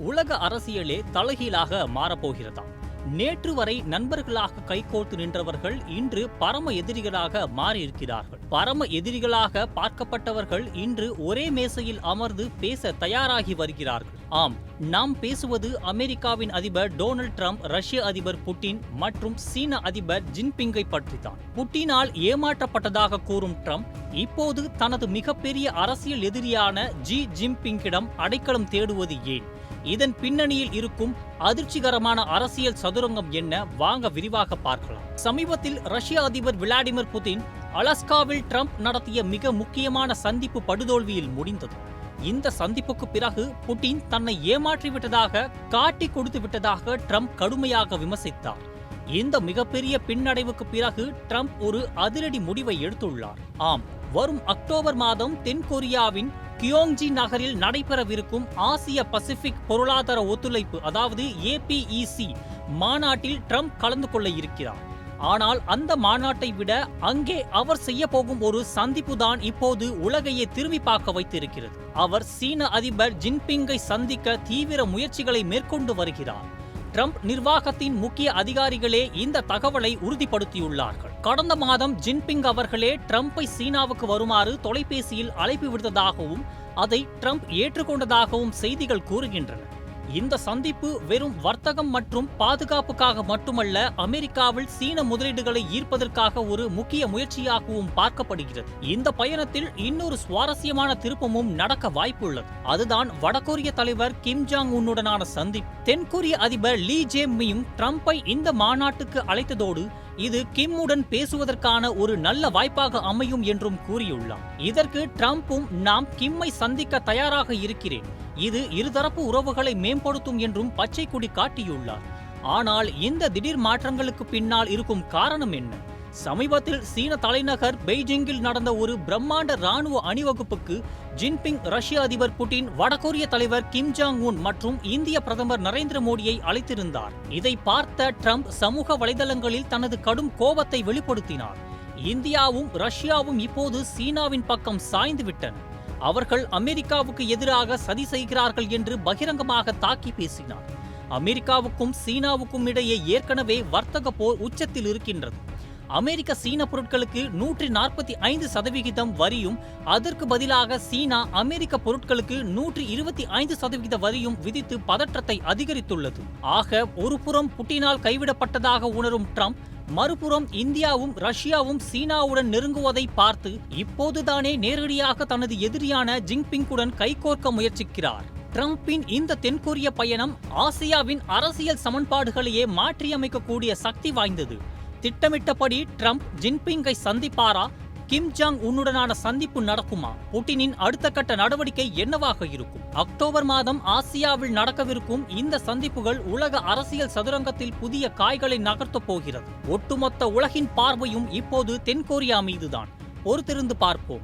உலக அரசியலே தலைகீழாக மாறப்போகிறதாம். நேற்று வரை நண்பர்களாக கைகோர்த்து நின்றவர்கள் இன்று பரம எதிரிகளாக மாறியிருக்கிறார்கள். பரம எதிரிகளாக பார்க்கப்பட்டவர்கள் இன்று ஒரே மேசையில் அமர்ந்து பேச தயாராகி வருகிறார்கள். ஆம் நாம் பேசுவது அமெரிக்காவின் அதிபர் டொனால்ட் ட்ரம்ப் ரஷ்ய அதிபர் புட்டின் மற்றும் சீன அதிபர் ஜின்பிங்கை பற்றித்தான். புட்டினால் ஏமாற்றப்பட்டதாக கூறும் ட்ரம்ப் இப்போது தனது மிகப்பெரிய அரசியல் எதிரியான ஜி ஜின்பிங்கிடம் அடைக்கலம் தேடுவது ஏன்? இதன் பின்னணியில் இருக்கும் அதிர்ச்சிகரமான அரசியல் சதுரங்கம் என்ன வாங்க விரிவாக பார்க்கலாம். சமீபத்தில் ரஷ்ய அதிபர் விளாடிமிர் புதின் அலாஸ்காவில் ட்ரம்ப் நடத்திய மிக முக்கியமான சந்திப்பு படுதோல்வியில் முடிந்தது. இந்த சந்திப்புக்கு பிறகு புட்டின் தன்னை ஏமாற்றிவிட்டதாக காட்டி கொடுத்து விட்டதாக ட்ரம்ப் கடுமையாக விமர்சித்தார். இந்த மிகப்பெரிய பின்னடைவுக்கு பிறகு ட்ரம்ப் ஒரு அதிரடி முடிவை எடுத்துள்ளார். ஆம் வரும் அக்டோபர் மாதம் தென்கொரியாவின் கியோங்ஜி நகரில் நடைபெறவிருக்கும் ஆசிய பசிபிக் பொருளாதார ஒத்துழைப்பு அதாவது ஏபிஇசி மாநாட்டில் ட்ரம்ப் கலந்து கொள்ள இருக்கிறார். ஆனால் அந்த மாநாட்டை விட அங்கே அவர் செய்ய போகும் ஒரு சந்திப்பு தான் இப்போது உலகையே திரும்பி பார்க்க வைத்திருக்கிறது. அவர் சீன அதிபர் ஜின்பிங்கை சந்திக்க தீவிர முயற்சிகளை மேற்கொண்டு வருகிறார். ட்ரம்ப் நிர்வாகத்தின் முக்கிய அதிகாரிகளே இந்த தகவலை உறுதிப்படுத்தியுள்ளார்கள். கடந்த மாதம் ஜின்பிங் அவர்களே ட்ரம்ப்பை சீனாவுக்கு வருமாறு தொலைபேசியில் அழைப்பு விடுத்ததாகவும் அதை ட்ரம்ப் ஏற்றுக்கொண்டதாகவும் செய்திகள் கூறுகின்றன. இந்த சந்திப்பு வெறும் வர்த்தகம் மற்றும் பாதுகாப்புக்காக மட்டுமல்ல அமெரிக்காவில் சீன முதலீடுகளை ஈர்ப்பதற்காக ஒரு முக்கிய முயற்சியாகவும் பார்க்கப்படுகிறது. இந்த பயணத்தில் இன்னொரு சுவாரஸ்யமான திருப்பமும் நடக்க வாய்ப்புள்ளது. அதுதான் வடகொரிய தலைவர் கிம் ஜாங் உன்னுடனான சந்திப்பு. தென்கொரிய அதிபர் லீ ஜே மியும் ட்ரம்ப்பை இந்த மாநாட்டுக்கு அழைத்ததோடு இது கிம்முடன் பேசுவதற்கான ஒரு நல்ல வாய்ப்பாக அமையும் என்றும் கூறியுள்ளார். இதற்கு ட்ரம்ப்பும் நாம் கிம்மை சந்திக்க தயாராக இருக்கிறேன். இது இருதரப்பு உறவுகளை மேம்படுத்தும் என்றும் பச்சை கொடி காட்டியுள்ளார். ஆனால் இந்த திடீர் மாற்றங்களுக்கு பின்னால் இருக்கும் காரணம் என்ன? சமீபத்தில் சீன தலைநகர் பெய்ஜிங்கில் நடந்த ஒரு பிரம்மாண்ட ராணுவ அணிவகுப்புக்கு ஜின்பிங் ரஷ்ய அதிபர் புட்டின் வடகொரிய தலைவர் கிம் ஜாங் உன் மற்றும் இந்திய பிரதமர் நரேந்திர மோடியை அழைத்திருந்தார். இதை பார்த்த ட்ரம்ப் சமூக வலைதளங்களில் தனது கடும் கோபத்தை வெளிப்படுத்தினார். இந்தியாவும் ரஷ்யாவும் இப்போது சீனாவின் பக்கம் சாய்ந்து விட்டன. அவர்கள் அமெரிக்காவுக்கு எதிராக சதி செய்கிறார்கள் என்று பகிரங்கமாக தாக்கி பேசினார். அமெரிக்காவுக்கும் சீனாவுக்கும் இடையே ஏற்கனவே வர்த்தக போர் உச்சத்தில் இருக்கின்றது. அமெரிக்க சீன பொருட்களுக்கு நூற்றி நாற்பத்தி ஐந்து சதவிகிதம் வரியும் அதற்கு பதிலாக சீனா அமெரிக்க பொருட்களுக்கு நூற்றி இருபத்தி ஐந்து சதவிகித வரியும் விதித்து பதற்றத்தை அதிகரித்துள்ளது. ஆக ஒருபுறம் புட்டினால் கைவிடப்பட்டதாக உணரும் ட்ரம்ப் மறுபுறம் இந்தியாவும் ரஷ்யாவும் சீனாவுடன் நெருங்குவதை பார்த்து இப்போதுதானே நேரடியாக தனது எதிரியான ஜிங்பிங்குடன் கைகோர்க்க முயற்சிக்கிறார். ட்ரம்பின் இந்த தென்கொரிய பயணம் ஆசியாவின் அரசியல் சமன்பாடுகளையே மாற்றியமைக்கக்கூடிய சக்தி வாய்ந்தது. திட்டமிட்டபடி ட்ரம்ப் ஜின்பிங்கை சந்திப்பாரா? கிம் ஜாங் உன்னுடனான சந்திப்பு நடக்குமா? புட்டினின் அடுத்த கட்ட நடவடிக்கை என்னவாக இருக்கும்? அக்டோபர் மாதம் ஆசியாவில் நடக்கவிருக்கும் இந்த சந்திப்புகள் உலக அரசியல் சதுரங்கத்தில் புதிய காய்களை நகர்த்தப் போகிறது. ஒட்டுமொத்த உலகின் பார்வையும் இப்போது தென்கொரியா மீதுதான். பொறுத்திருந்து பார்ப்போம்.